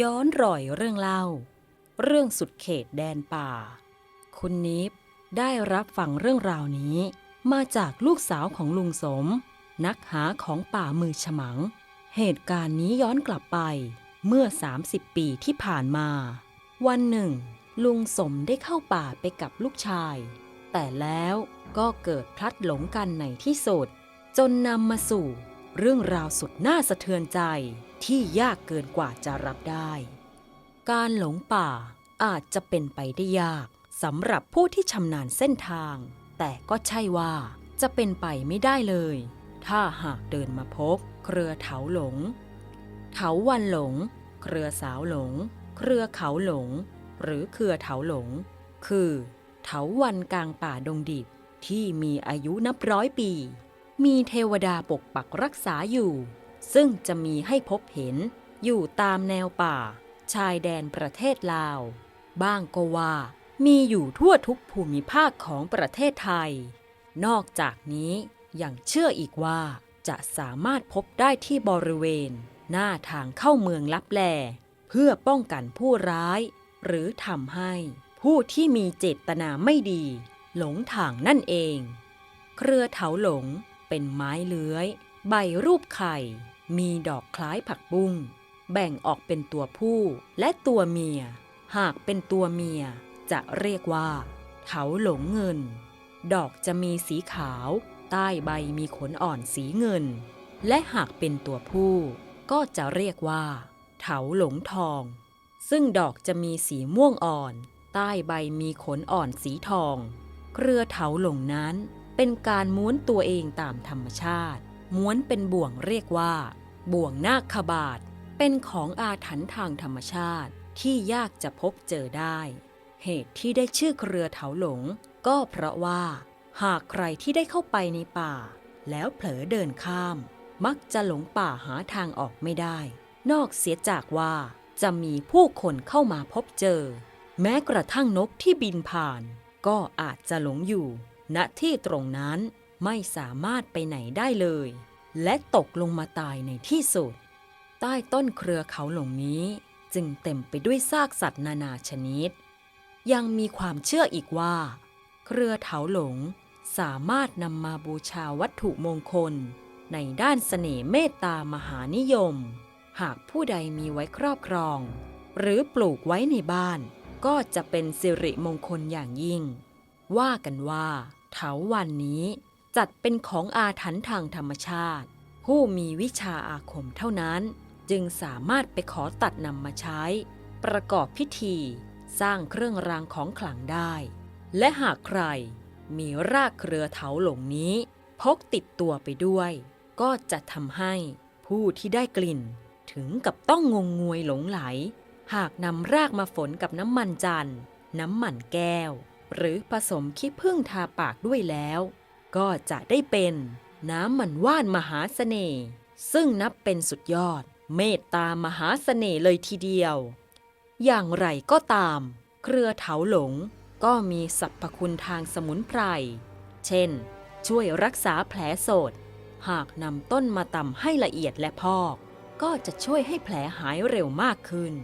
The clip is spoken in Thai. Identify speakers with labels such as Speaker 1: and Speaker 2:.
Speaker 1: ย้อนรอยเรื่องเล่า เรื่องสุดเขตแดนป่า คุณนิฟได้รับฟังเรื่องราวนี้ มาจากลูกสาวของลุงสม นักหาของป่ามือฉมัง เหตุการณ์นี้ย้อนกลับไป เมื่อ 30 ปีที่ผ่านมา วันหนึ่ง ลุงสมได้เข้าป่าไปกับลูกชาย แต่แล้วก็เกิดพลัดหลงกันในที่สุด จนนำมาสู่เรื่องราวสุดน่าสะเทือนใจ ที่ยากเกินกว่าจะรับได้ การหลงป่าอาจจะเป็นไปได้ยากสำหรับผู้ที่ชำนาญเส้นทาง แต่ก็ใช่ว่าจะเป็นไปไม่ได้เลย ถ้าหากเดินมาพบ เครือเถาหลง เถาวันหลง เครือสาวหลง เครือเขาหลง หรือเครือเถาหลง คือ เถาวันกลางป่าดงดิบที่มีอายุนับร้อยปี มีเทวดาปกปักรักษาอยู่ ซึ่งจะมีให้พบเห็นอยู่ตามแนวป่า ชายแดนประเทศลาว บ้างก็ว่ามีอยู่ทั่วทุกภูมิภาคของประเทศไทย นอกจากนี้ยังเชื่ออีกว่าจะสามารถพบได้ที่บริเวณ หน้าทางเข้าเมืองลับแล เพื่อป้องกันผู้ร้าย หรือทำให้ผู้ที่มีเจตนาไม่ดี หลงทางนั่นเอง เครือเถาหลงเป็นไม้เลื้อย ใบรูปไข่ มีดอกคล้ายผักบุ้ง แบ่งออกเป็นตัวผู้และตัวเมีย หากเป็นตัวเมียจะเรียกว่าเถาหลงเงิน ดอกจะมีสีขาว ใต้ใบมีขนอ่อนสีเงิน และหากเป็นตัวผู้ ก็จะเรียกว่า เถาหลงทอง ซึ่งดอกจะมีสีม่วงอ่อน ใต้ใบมีขนอ่อนสีทอง เครือเถาหลงนั้นเป็นการม้วนตัวเองตามธรรมชาติ ม้วนเป็นบ่วงเรียกว่า บ่วงนาคขบาท เป็นของอาถรรพ์ทางธรรมชาติที่ยากจะพบเจอได้ เหตุที่ได้ชื่อเครือเถาหลง ก็เพราะว่า หากใครที่ได้เข้าไปในป่า แล้วเผลอเดินข้าม มักจะหลงป่าหาทางออกไม่ได้ นอกเสียจากว่าจะมีผู้คนเข้ามาพบเจอ แม้กระทั่งนกที่บินผ่าน ก็อาจจะหลงอยู่ ณที่ตรงนั้น ไม่สามารถไปไหนได้เลย และตกลงมาตายในที่สุด ใต้ต้นเครือเขาหลงนี้จึงเต็มไปด้วยซากสัตว์นานาชนิด ยังมีความเชื่ออีกว่า เครือเถาหลงสามารถนำมาบูชาวัตถุมงคล ในด้านเสน่ห์เมตตามหานิยม หากผู้ใดมีไว้ครอบครอง หรือปลูกไว้ในบ้าน ก็จะเป็นสิริมงคลอย่างยิ่ง ว่ากันว่าเถาวันนี้ จัดเป็นของอาถรรพ์ทางธรรมชาติ ผู้มีวิชาอาคมเท่านั้น จึงสามารถไปขอตัดนำมาใช้ ประกอบพิธี สร้างเครื่องรางของขลังได้ และหากใครมีรากเครือเถาหลงนี้ พกติดตัวไปด้วย ก็จะทำให้ผู้ที่ได้กลิ่น ถึงกับต้องงงงวยหลงไหล หากนำรากมาฝนกับน้ำมันจันทร์น้ำมันแก้ว หรือผสมขี้ผึ้งทาปากด้วยแล้ว ก็จะได้เป็นน้ำมันว่านมหาเสน่ห์ซึ่งนับเป็นสุดยอด เมตตามหาเสน่ห์เลยทีเดียว อย่างไรก็ตาม เครือเถาหลงก็มีสรรพคุณทางสมุนไพร เช่น ช่วยรักษาแผลโสด หากนำต้นมาตำให้ละเอียดและพอก ก็จะช่วยให้แผลหายเร็วมากขึ้น